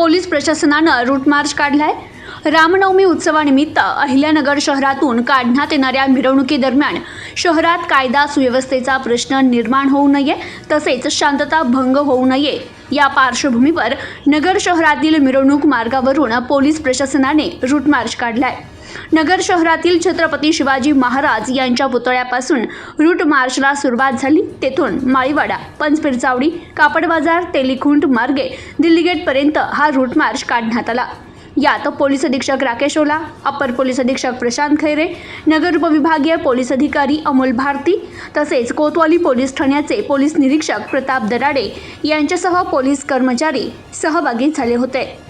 Police प्रशासनानं route march काढलाय. रामनवमी उत्सवानिमित्त अहिल्यानगर शहरातून काढण्यात येणाऱ्या मिरवणुकीदरम्यान शहरात कायदा सुव्यवस्थेचा प्रश्न निर्माण होऊ नये तसेच शांतता भंग होऊ नये या पार्श्वभूमीवर नगर शहरातील मिरवणूक मार्गावरून पोलीस प्रशासनाने रूट मार्च काढलाय. नगर शहरातील छत्रपती शिवाजी महाराज यांच्या पुतळ्यापासून रूट मार्चला सुरुवात झाली. तेथून माळीवाडा पंचपिरचावडी कापड बाजार तेलिखुंट मार्गे दिल्ली गेटपर्यंत हा रूट मार्च काढण्यात आला. यात पोलीस अधीक्षक राकेश ओला अपर पोलीस अधीक्षक प्रशांत खैरे नगर उपविभागीय पोलीस अधिकारी अमोल भारती तसेच कोतवाली पोलीस ठाण्याचे पोलीस निरीक्षक प्रताप दराडे यांच्यासह पोलीस कर्मचारी सहभागी झाले होते.